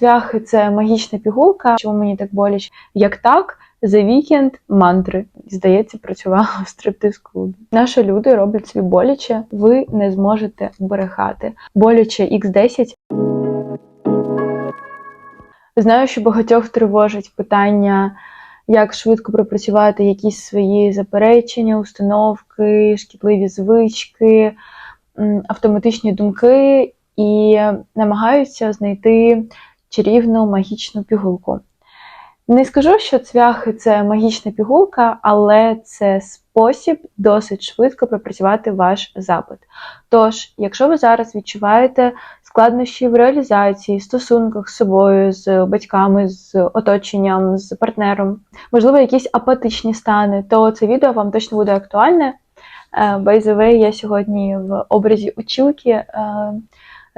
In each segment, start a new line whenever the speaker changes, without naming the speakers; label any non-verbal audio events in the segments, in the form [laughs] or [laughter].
Цвяхи це магічна пігулка. Чому мені так боляче? Як так, The Weeknd мантри. Здається, працювала в стриптиз-клубі. Наші люди роблять собі боляче, ви не зможете брехати. Боляче X10. Знаю, що багатьох тривожить питання, як швидко пропрацювати якісь свої заперечення, установки, шкідливі звички, автоматичні думки і намагаються знайти чарівну магічну пігулку. Не скажу, що цвяхи це магічна пігулка, але це спосіб досить швидко пропрацювати ваш запит. Тож, якщо ви зараз відчуваєте складнощі в реалізації, стосунках з собою, з батьками, з оточенням, з партнером, можливо, якісь апатичні стани, то це відео вам точно буде актуальне. Е, By the way, я сьогодні в образі училки е,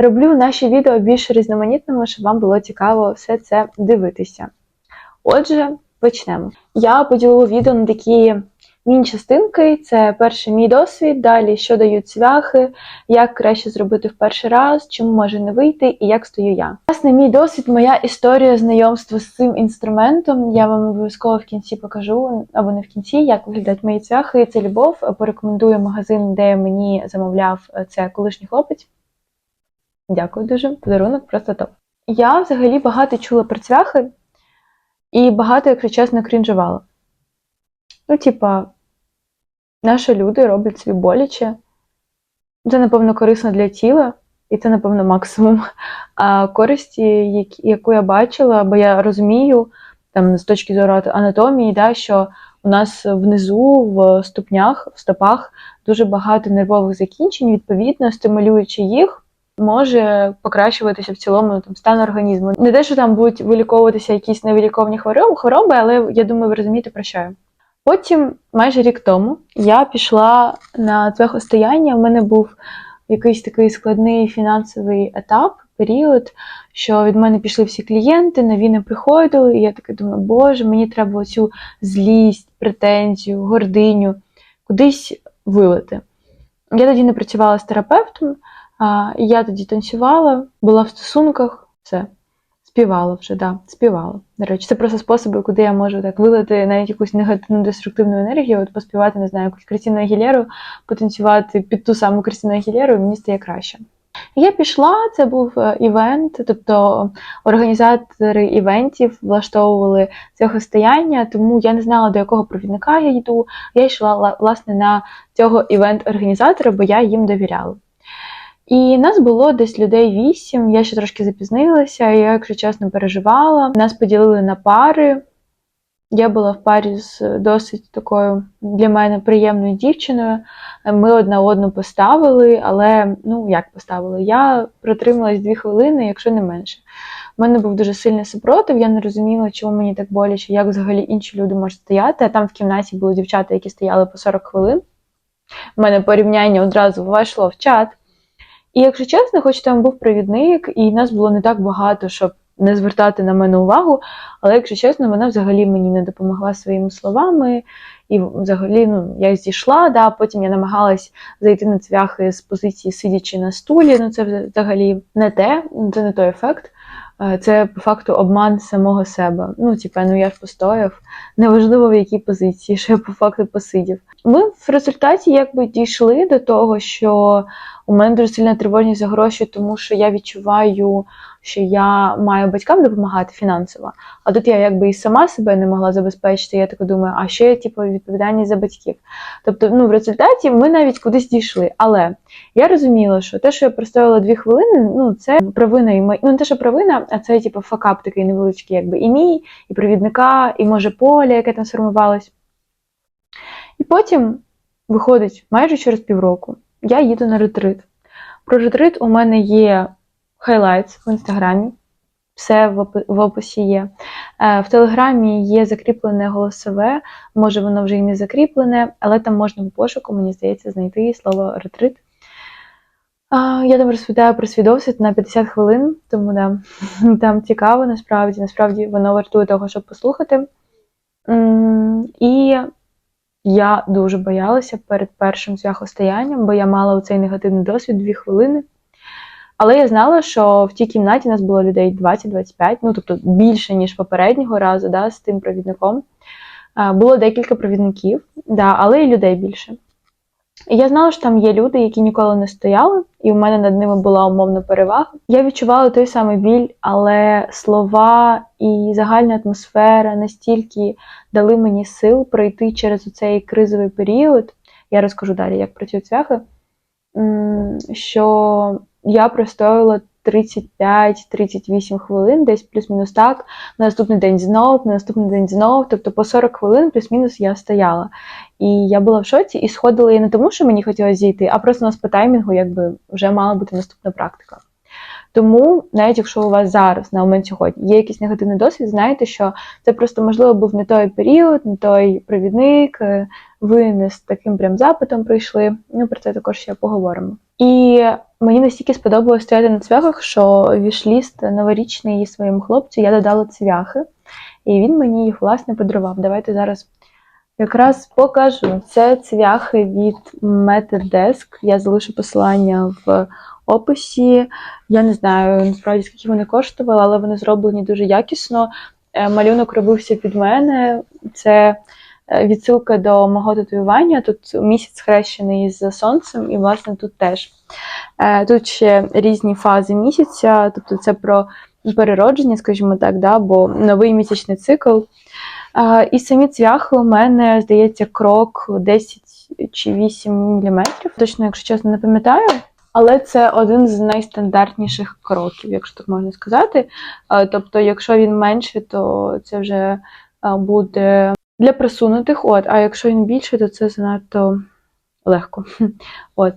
роблю наші відео більш різноманітними, щоб вам було цікаво все це дивитися. Отже, почнемо. Я поділила відео на такі міні-частинки. Це перший мій досвід, далі що дають цвяхи, як краще зробити в перший раз, чому може не вийти і як стою я. Власне, мій досвід, моя історія знайомства з цим інструментом. Я вам обов'язково в кінці покажу, або не в кінці, як виглядають мої цвяхи. Це любов. Порекомендую магазин, де мені замовляв це колишній хлопець. Дякую дуже. Подарунок просто топ. Я взагалі багато чула про цвяхи. І багато, якщо чесно, крінжувала. Ну, типа, наші люди роблять собі боляче. Це, напевно, корисно для тіла, і це, напевно, максимум. [laughs] А користі, яку я бачила, бо я розумію, там, з точки зору анатомії, да, що у нас внизу, в ступнях, в стопах дуже багато нервових закінчень, відповідно, стимулюючи їх, може покращуватися в цілому там, стан організму. Не те, що там будуть виліковуватися якісь невиліковні хвороб- хвороби, але я думаю, ви розумієте про що. Потім, майже рік тому, я пішла на цвяхостояння. У мене був якийсь такий складний фінансовий етап, період, що від мене пішли всі клієнти, нові не приходили. І я така думаю, боже, мені треба оцю злість, претензію, гординю кудись вилити. Я тоді не працювала з терапевтом, а, я тоді танцювала, була в стосунках, все. Співала вже, да, співала. До речі, це просто способи, куди я можу так вилити навіть якусь негативну деструктивну енергію, от поспівати, не знаю, якусь Крістіну Агілєру, потанцювати під ту саму Крістіну Агілєру, і мені стає краще. Я пішла, це був е, івент, тобто організатори івентів влаштовували цього стояння, тому я не знала, до якого провідника я йду. Я йшла власне на цього івент-організатора, бо я їм довіряла. І нас було десь людей вісім. Я ще трошки запізнилася, я, якщо чесно, переживала. Нас поділили на пари. Я була в парі з досить такою для мене приємною дівчиною. Ми одна одну поставили, але ну як поставили? Я протрималась дві хвилини, якщо не менше. У мене був дуже сильний супротив, я не розуміла, чому мені так боляче, як взагалі інші люди можуть стояти. А там в кімнаті були дівчата, які стояли по 40 хвилин. У мене порівняння одразу вийшло в чат. І якщо чесно, хоч там був провідник, і нас було не так багато, щоб не звертати на мене увагу. Але якщо чесно, вона взагалі мені не допомогла своїми словами. І взагалі, ну, я зійшла, да, потім я намагалась зайти на цвяхи з позиції сидячи на стулі. Ну, це взагалі не те, це не той ефект. Е, Це по факту обман самого себе. Ну, типа, ну я ж постояв, неважливо в якій позиції, що я по факту посидів. Ми в результаті якби дійшли до того, що у мене дуже сильна тривожність за гроші, тому що я відчуваю, що я маю батькам допомагати фінансово. А тут я якби і сама себе не могла забезпечити. Я так думаю, а ще я типу відповідальність за батьків. Тобто, ну в результаті ми навіть кудись дійшли. Але я розуміла, що те, що я простояла дві хвилини, ну це провина і мої. Ну не те, що провина, а це типу факап такий невеличкий, якби і мій, і провідника, і може поля, яке там сформувалось. І потім виходить майже через півроку. Я їду на ретрит. Про ретрит у мене є хайлайтс в інстаграмі, все в описі є. Е, В телеграмі є закріплене голосове, може воно вже і не закріплене, але там можна в пошуку, мені здається, знайти слово ретрит. Я там розповідаю про свій досвід на 50 хвилин, тому да, [laughs] там цікаво насправді. Насправді воно вартує того, щоб послухати. І я дуже боялася перед першим цвяхостоянням, бо я мала цей негативний досвід дві хвилини. Але я знала, що в тій кімнаті нас було людей 20-25, ну тобто більше, ніж попереднього разу, да, з тим провідником. Е, Було декілька провідників, да, але і людей більше. І я знала, що там є люди, які ніколи не стояли, і в мене над ними була умовна перевага. Я відчувала той самий біль, але слова і загальна атмосфера настільки дали мені сил пройти через цей кризовий період. Я розкажу далі, як працюють цвяхи, що я простояла 35-38 хвилин, десь плюс-мінус так. На наступний день знов, на наступний день знов. Тобто по 40 хвилин плюс-мінус я стояла. І я була в шоці, і сходила я не тому, що мені хотілося зійти, а просто у нас по таймінгу якби вже мала бути наступна практика. Тому, навіть якщо у вас зараз, на момент сьогодні, є якийсь негативний досвід, знайте, що це просто можливо був не той період, не той провідник, е, ви не з таким прям запитом прийшли. Ну про це також ще поговоримо. І мені настільки сподобалось стояти на цвяхах, що вішліст новорічний своєму хлопцю я додала цвяхи, і він мені їх власне подарував. Давайте зараз якраз покажу. Це цвяхи від Metterdesk. Я залишу посилання в описі. Я не знаю насправді скільки вони коштували, але вони зроблені дуже якісно. Е, Малюнок робився під мене. Це відсилка до мого татуювання. Тут місяць хрещений з сонцем, і, власне, тут теж. Е, Тут ще різні фази місяця, тобто це про переродження, скажімо так, да, бо новий місячний цикл. Е, І самі цвяхи у мене, здається, крок 10 чи 8 мм. Точно, якщо чесно, не пам'ятаю. Але це один з найстандартніших кроків, якщо так можна сказати. Е, Тобто, якщо він менший, то це вже е, буде для просунутих. От, а якщо він більший, то це занадто легко. [laughs] От.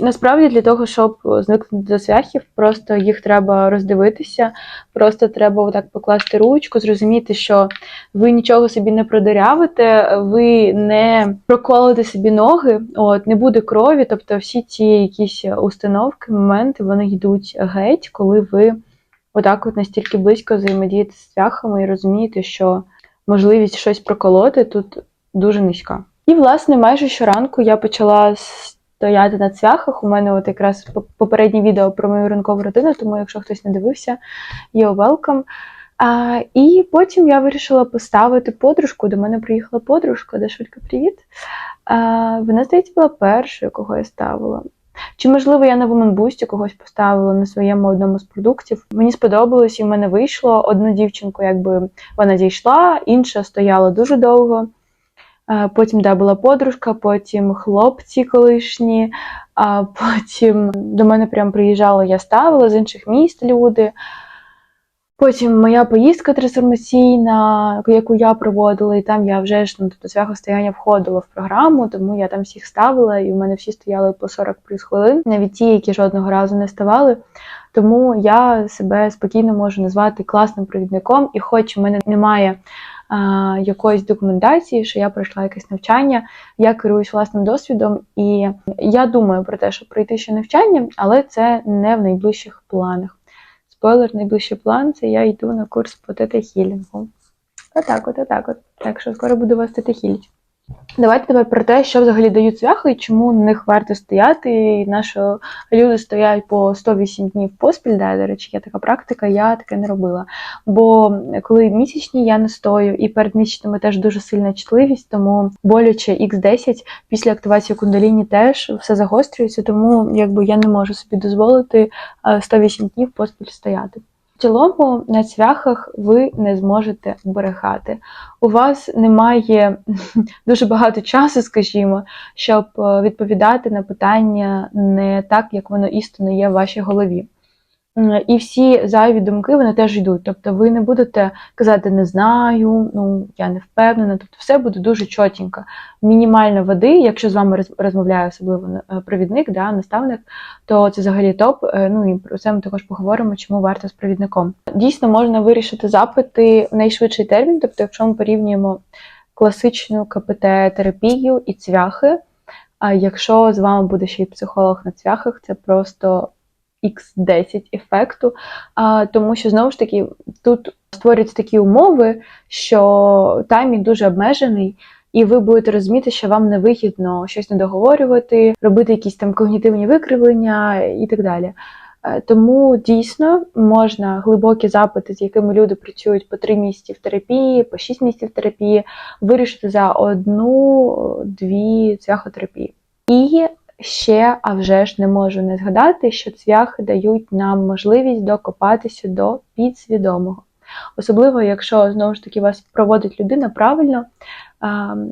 Насправді, для того, щоб звикнути до цвяхів, просто їх треба роздивитися, просто треба отак покласти ручку, зрозуміти, що ви нічого собі не продирявите, ви не проколите собі ноги, от, не буде крові, тобто всі ці якісь установки, моменти, вони йдуть геть, коли ви отак от настільки близько взаємодієте з цвяхами і розумієте, що можливість щось проколоти тут дуже низька. І, власне, майже щоранку я почала стояти на цвяхах. У мене от якраз попереднє відео про мою ранкову родину, тому якщо хтось не дивився, you're welcome. А, і потім я вирішила поставити подружку. До мене приїхала подружка, Дашулька, привіт. А, вона, здається, була першою, кого я ставила. Чи, можливо, я на Woman когось поставила на своєму одному з продуктів. Мені сподобалось, і в мене вийшло. Одну дівчинку, якби вона зійшла, інша стояла дуже довго. Е, Потім да, була подружка, потім хлопці колишні, а потім до мене прям приїжджали, я ставила з інших міст люди. Потім моя поїздка трансформаційна, яку я проводила, і там я вже ж ну, тобто свяхостояння входила в програму, тому я там всіх ставила, і в мене всі стояли по 40 плюс хвилин, навіть ті, які жодного разу не ставали. Тому я себе спокійно можу назвати класним провідником, і хоч в мене немає а, якоїсь документації, що я пройшла якесь навчання, я керуюсь власним досвідом, і я думаю про те, щоб пройти ще навчання, але це не в найближчих планах. Спойлер, найближчий план це я йду на курс по тета-хілінгу. Отак, от, отак, от. Так що скоро буду вас тета-хіліть. Давайте тепер про те, що взагалі дають цвяхи і чому на них варто стояти. І на що люди стоять по 108 днів поспіль. Да, до речі, є така практика, я таке не робила. Бо коли місячні я не стою, і перед місячними теж дуже сильна чутливість, тому боляче X10 після активації кундаліні теж все загострюється, тому якби я не можу собі дозволити е, 108 днів поспіль стояти. В цілому на цвяхах ви не зможете брехати. У вас немає [laughs] дуже багато часу, скажімо, щоб е, відповідати на питання не так, як воно істинно є в вашій голові. І всі зайві думки вони теж йдуть. Тобто ви не будете казати не знаю, ну я не впевнена. Тобто все буде дуже чотенько. Мінімально води, якщо з вами роз- розмовляє особливо е, провідник, да, наставник, то це взагалі топ. Е, Ну і про це ми також поговоримо, чому варто з провідником. Дійсно можна вирішити запити в найшвидший термін. Тобто, якщо ми порівнюємо класичну КПТ-терапію і цвяхи. А якщо з вами буде ще й психолог на цвяхах, це просто X10 ефекту. А, тому що знову ж таки тут створюються такі умови, що таймінг дуже обмежений, і ви будете розуміти, що вам невигідно щось не договорювати, робити якісь там когнітивні викривлення і так далі. Е, Тому дійсно можна глибокі запити, з якими люди працюють по три місяці в терапії, по шість місяців терапії, вирішити за одну-дві цвяхотерапії. І ще, а вже ж не можу не згадати, що цвяхи дають нам можливість докопатися до підсвідомого. Особливо, якщо знову ж таки вас проводить людина правильно, ем,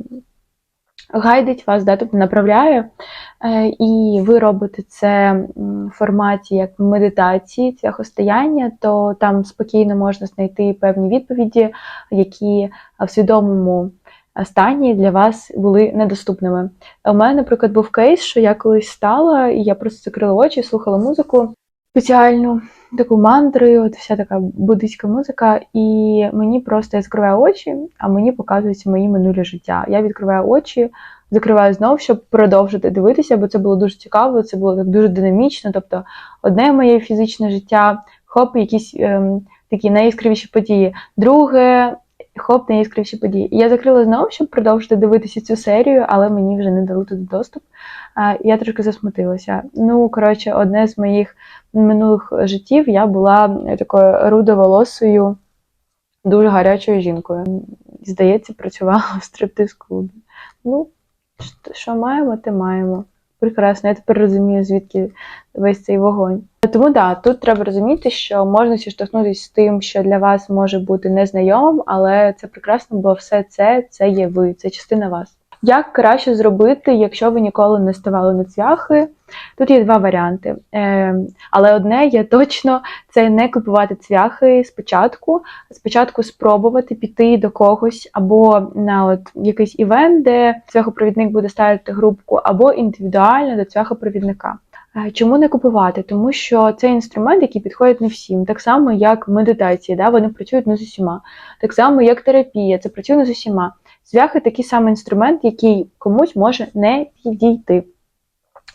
гайдить вас, да, тобто направляє, е, і ви робите це в форматі як медитації, цвяхостояння, то там спокійно можна знайти певні відповіді, які в свідомому стані для вас були недоступними. У мене, наприклад, був кейс, що я колись стала, і я просто закрила очі, слухала музику спеціальну, таку мантри, от вся така буддийська музика, і мені просто я закриваю очі, а мені показується мої минулі життя. Я відкриваю очі, закриваю знов, щоб продовжити дивитися, бо це було дуже цікаво, це було так дуже динамічно. Тобто, одне моє фізичне життя, хоп, якісь ем, такі найяскравіші події, друге. Хоп, найяскравіші події. Я закрила знову, щоб продовжити дивитися цю серію, але мені вже не дали туди доступ. А, Я трошки засмутилася. Ну, коротше, одне з моїх минулих життів я була такою рудоволосою, дуже гарячою жінкою. Здається, працювала в стриптиз-клубі. Ну, що маємо, те маємо. Прекрасно, я тепер розумію, звідки весь цей вогонь. Тому да, тут треба розуміти, що можна зіштовхнутися з тим, що для вас може бути незнайомим, але це прекрасно, бо все це це є ви, це частина вас. Як краще зробити, якщо ви ніколи не ставали на цвяхи? Тут є два варіанти. Е, але одне є точно це не купувати цвяхи спочатку. Спочатку спробувати піти до когось або на от якийсь івент, де цвяхопровідник буде ставити групку, або індивідуально до цвяхопровідника. Чому не купувати? Тому що це інструмент, який підходить не всім, так само, як медитації, да? вони працюють не з усіма, так само, як терапія, це працює не з усіма. Цвяхи такий самий інструмент, який комусь може не підійти.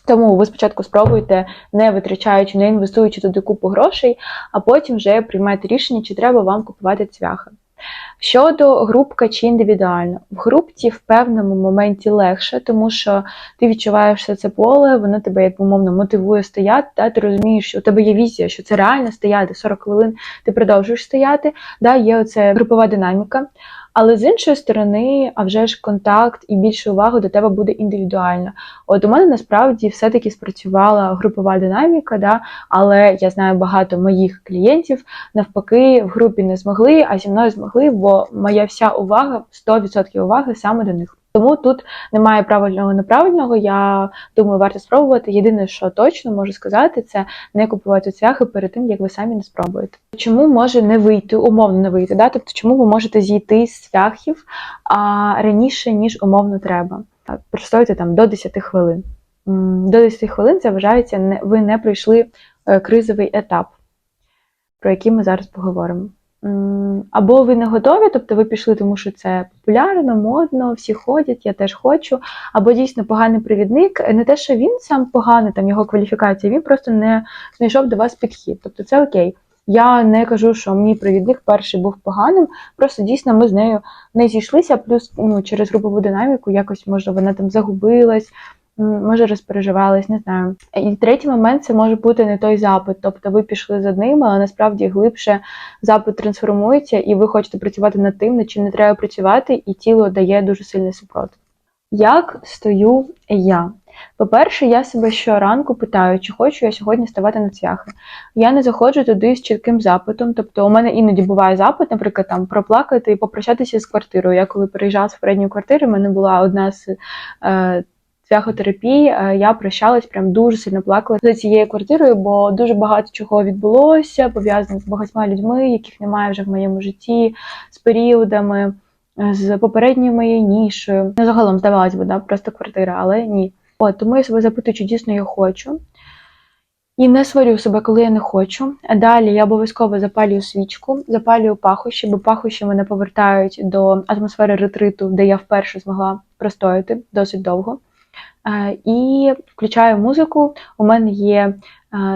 Тому ви спочатку спробуйте, не витрачаючи, не інвестуючи туди купу грошей, а потім вже приймайте рішення, чи треба вам купувати цвяхи. Щодо групка чи індивідуально, в групці в певному моменті легше, тому що ти відчуваєш все це поле, воно тебе як умовно мотивує стояти, да, ти розумієш, що у тебе є візія, що це реально стояти 40 хвилин, ти продовжуєш стояти, да, є оце групова динаміка. Але з іншої сторони, а вже ж контакт і більше уваги до тебе буде індивідуально. От у мене насправді все-таки спрацювала групова динаміка, да, але я знаю багато моїх клієнтів навпаки в групі не змогли, а зі мною змогли, бо моя вся увага, 100% уваги саме до них. Тому тут немає правильного неправильного. Я думаю, варто спробувати. Єдине, що точно можу сказати, це не купувати цвяхи перед тим, як ви самі не спробуєте. Чому може не вийти, умовно не вийти? Да? Тобто, чому ви можете зійти з цвяхів а, раніше, ніж умовно треба? Простоїте там до 10 хвилин. До 10 хвилин це вважається, ви не пройшли кризовий етап, про який ми зараз поговоримо. Або ви не готові, тобто ви пішли, тому що це популярно, модно, всі ходять, я теж хочу. Або дійсно поганий провідник. Не те, що він сам поганий, там його кваліфікація, він просто не знайшов до вас підхід. Тобто це окей. Я не кажу, що мій провідник перший був поганим, просто дійсно ми з нею не зійшлися, плюс ну, через групову динаміку якось, може, вона там загубилась, може розпереживались, не знаю. І третій момент це може бути не той запит. Тобто ви пішли з одним, але насправді глибше запит трансформується, і ви хочете працювати над тим, над чим не треба працювати, і тіло дає дуже сильний супротив. Як стою я? По-перше, я себе щоранку питаю, чи хочу я сьогодні ставати на цвяхи. Я не заходжу туди з чітким запитом. Тобто, у мене іноді буває запит, наприклад, там проплакати і попрощатися з квартирою. Я коли переїжджала з передньої квартири, в мене була одна з. Е, Цвяхотерапії я прощалась, прям дуже сильно плакала за цією квартирою, бо дуже багато чого відбулося, пов'язано з багатьма людьми, яких немає вже в моєму житті, з періодами, з попередньою моєю нішою. Ну, загалом здавалось би, да, просто квартира, але ні. От, тому я себе запитую, чи дійсно я хочу. І не сварю себе, коли я не хочу. Далі я обов'язково запалюю свічку, запалюю пахощі, бо пахощі мене повертають до атмосфери ретриту, де я вперше змогла простояти досить довго. І включаю музику. У мене є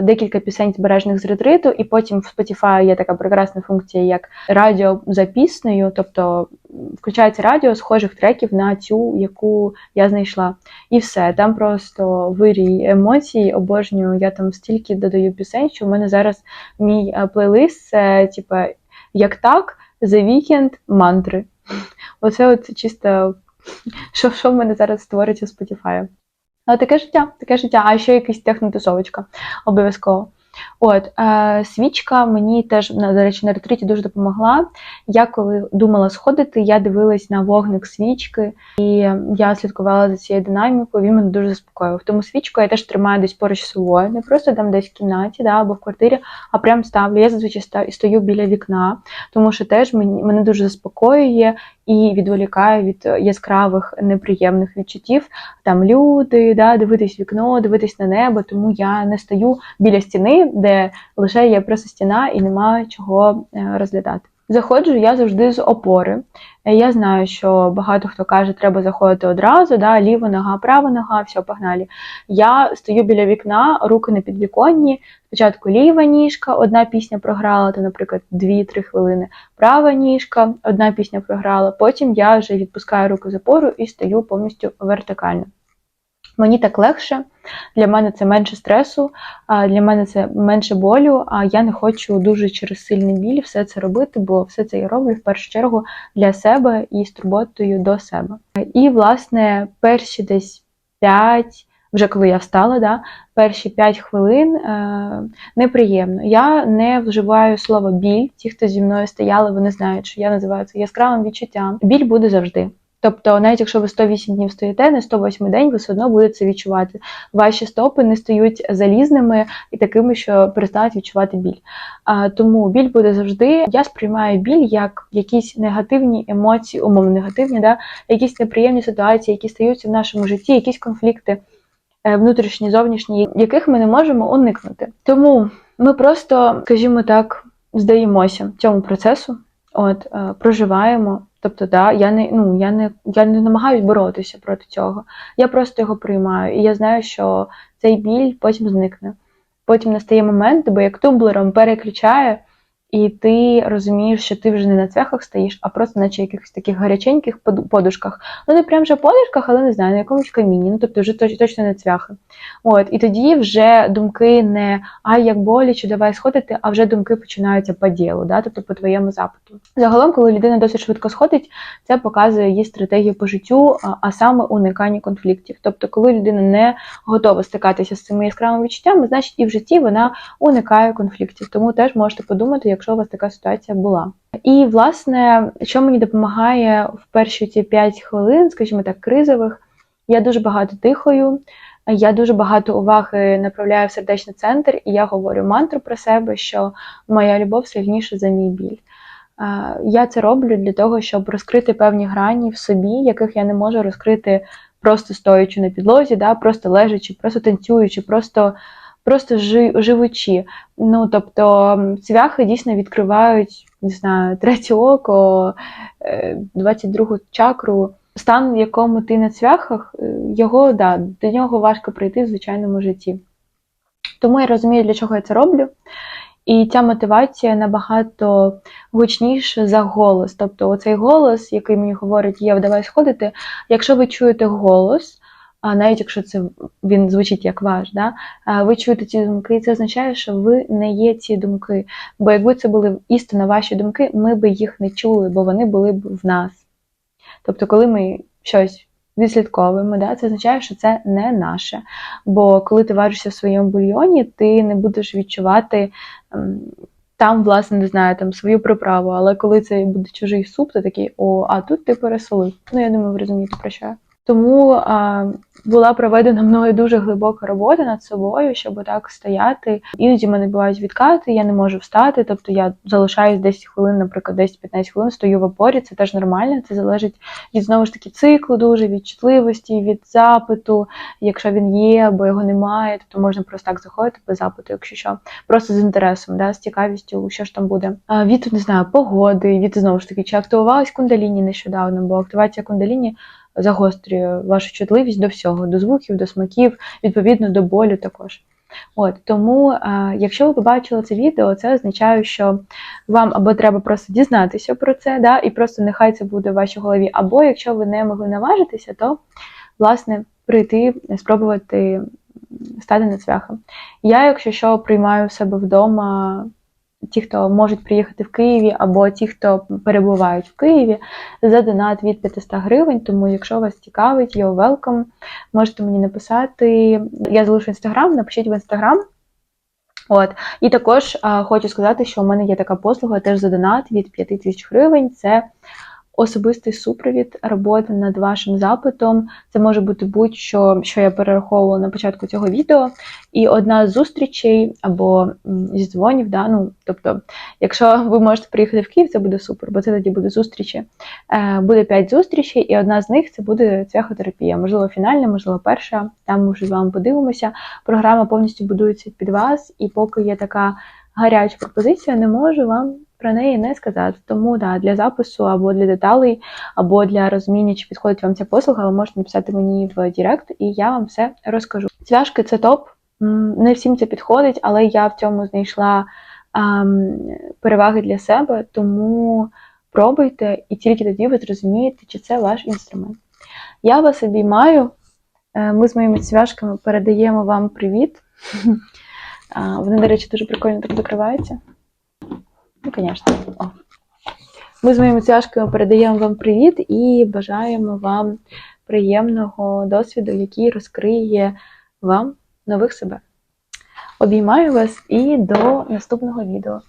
декілька пісень збережених з ретриту, і потім в Spotify є така прекрасна функція, як радіо за піснею, тобто включається радіо схожих треків на цю, яку я знайшла. І все. Там просто вирій емоцій, обожнюю. Я там стільки додаю пісень, що в мене зараз мій е, плейлист це типа як так, The Weeknd, мантри. [laughs] Оце от чисто, що, що в мене зараз створиться у Spotify. Але таке життя, таке життя, а ще якийсь технотусовочка обов'язково. От, е, свічка мені теж, до речі, на ретриті дуже допомогла. Я коли думала сходити, я дивилась на вогник свічки, і я слідкувала за цією динамікою, він мене дуже заспокоїв. Тому свічку я теж тримаю десь поруч з собою, не просто там десь в кімнаті да, або в квартирі, а прям ставлю. Я зазвичай стою біля вікна, тому що теж мені, мене дуже заспокоює і відволікає від яскравих неприємних відчуттів. Там люди, да, дивитись вікно, дивитись на небо, тому я не стою біля стіни, де лише є просто стіна і немає чого е, розглядати. Заходжу я завжди з опори. Е, Я знаю, що багато хто каже, треба заходити одразу, да, ліва нога, права нога, все, погнали. Я стою біля вікна, руки на підвіконні. Спочатку ліва ніжка, одна пісня програла, то, наприклад, 2-3 хвилини. Права ніжка, одна пісня програла. Потім я вже відпускаю руки з опору і стою повністю вертикально. Мені так легше, для мене це менше стресу, для мене це менше болю, а я не хочу дуже через сильний біль все це робити, бо все це я роблю в першу чергу для себе і з турботою до себе. І, власне, перші десь 5, вже коли я встала, да, перші 5 хвилин е, неприємно. Я не вживаю слово біль. Ті, хто зі мною стояли, вони знають, що я називаю це яскравим відчуттям. Біль буде завжди. Тобто, навіть якщо ви 108 днів стоїте, на 108 день ви все одно будете це відчувати. Ваші стопи не стають залізними і такими, що перестануть відчувати біль. А, тому біль буде завжди. Я сприймаю біль як якісь негативні емоції, умовно негативні, да? якісь неприємні ситуації, які стаються в нашому житті, якісь конфлікти е, внутрішні, зовнішні, яких ми не можемо уникнути. Тому ми просто, скажімо так, здаємося цьому процесу, от е, проживаємо. Тобто, да, я не ну я не я не намагаюсь боротися проти цього. Я просто його приймаю, і я знаю, що цей біль потім зникне. Потім настає момент, бо як тумблером переключає, і ти розумієш, що ти вже не на цвяхах стоїш, а просто наче якихось таких гаряченьких подушках. Ну не прям вже подушках, але не знаю, на якомусь каміні. Ну тобто вже точно не цвяхи. От, і тоді вже думки не ай, як боляче, давай сходити, а вже думки починаються по ділу, да? тобто по твоєму запиту. Загалом, коли людина досить швидко сходить, це показує її стратегію по життю, а- саме уникання конфліктів. Тобто, коли людина не готова стикатися з цими яскравими відчуттями, значить і в житті вона уникає конфліктів. Тому теж можете подумати, якщо у вас така ситуація була. І, власне, що мені допомагає в перші ці 5 хвилин, скажімо так, кризових, я дуже багато дихаю. Я дуже багато уваги направляю в сердечний центр, і я говорю мантру про себе, що моя любов сильніша за мій біль. Я це роблю для того, щоб розкрити певні грані в собі, яких я не можу розкрити просто стоячи на підлозі, да, просто лежачи, просто танцюючи, просто, просто живучи. Ну, тобто цвяхи дійсно відкривають, не знаю, третє око, е, 22 чакру. Стан, в якому ти на цвяхах, е, його да, до нього важко прийти в звичайному житті. Тому я розумію, для чого я це роблю. І ця мотивація набагато гучніша за голос. Тобто, оцей голос, який мені говорить, Єв, давай сходити. Якщо ви чуєте голос, а навіть якщо це він звучить як ваш, да, ви чуєте ці думки, і це означає, що ви не є ці думки. Бо якби це були істинно ваші думки, ми би їх не чули, бо вони були б в нас. Тобто, коли ми щось відслідковуємо, да, це означає, що це не наше. Бо коли ти варишся в своєму бульйоні, ти не будеш відчувати ем, там, власне, не знаю, там свою приправу. Але коли це буде чужий суп, то такий, о, а тут ти пересолив. Ну, я думаю, ви розумієте про що. Тому а, була проведена мною дуже глибока робота над собою, щоб так стояти. Іноді мене бувають відкати, я не можу встати. Тобто я залишаюсь 10 хвилин, наприклад, 10-15 хвилин, стою в опорі, це теж нормально. Це залежить від знову ж таки циклу, дуже від чутливості, від запиту, якщо він є або його немає, то можна просто так заходити без запиту, якщо що, просто з інтересом, да, з цікавістю, що ж там буде. А, від не знаю, погоди, від знову ж таки, чи активувалась кундаліні нещодавно, бо активація кундаліні загострює вашу чутливість до всього, до звуків, до смаків, відповідно до болю також. От тому, е, якщо ви побачили це відео, це означає, що вам або треба просто дізнатися про це, да, і просто нехай це буде в вашій голові, або якщо ви не могли наважитися, то власне прийти, спробувати стати на цвяхом. Я, якщо що, приймаю в себе вдома ті, хто можуть приїхати в Києві, або ті, хто перебувають в Києві, за донат від 500 гривень. Тому, якщо вас цікавить, you're welcome. Можете мені написати. Я залишу інстаграм, напишіть в інстаграм. От, і також а, хочу сказати, що у мене є така послуга теж за донат від 5 тисяч гривень. Це особистий супровід роботи над вашим запитом. Це може бути будь-що, що я перераховувала на початку цього відео. І одна з зустрічей або м, зі дзвонів, да, ну, тобто, якщо ви можете приїхати в Київ, це буде супер, бо це тоді буде зустрічі. Е, буде 5 зустрічей, і одна з них це буде цвяхотерапія. Можливо, фінальна, можливо, перша. Там ми вже з вами подивимося. Програма повністю будується під вас, і поки є така гаряча пропозиція, не можу вам про неї не сказати. Тому да, для запису або для деталей, або для розуміння, чи підходить вам ця послуга, ви можете написати мені в Директ, і я вам все розкажу. Цвяшки це топ. Не всім це підходить, але я в цьому знайшла ем, переваги для себе, тому пробуйте, і тільки тоді ви зрозумієте, чи це ваш інструмент. Я вас обіймаю. Е, Ми з моїми цвяшками передаємо вам привіт. [laughs] Вони, до речі, дуже прикольно так закриваються. Ну, звісно. Ми з моїми цяшками передаємо вам привіт і бажаємо вам приємного досвіду, який розкриє вам нових себе. Обіймаю вас і до наступного відео.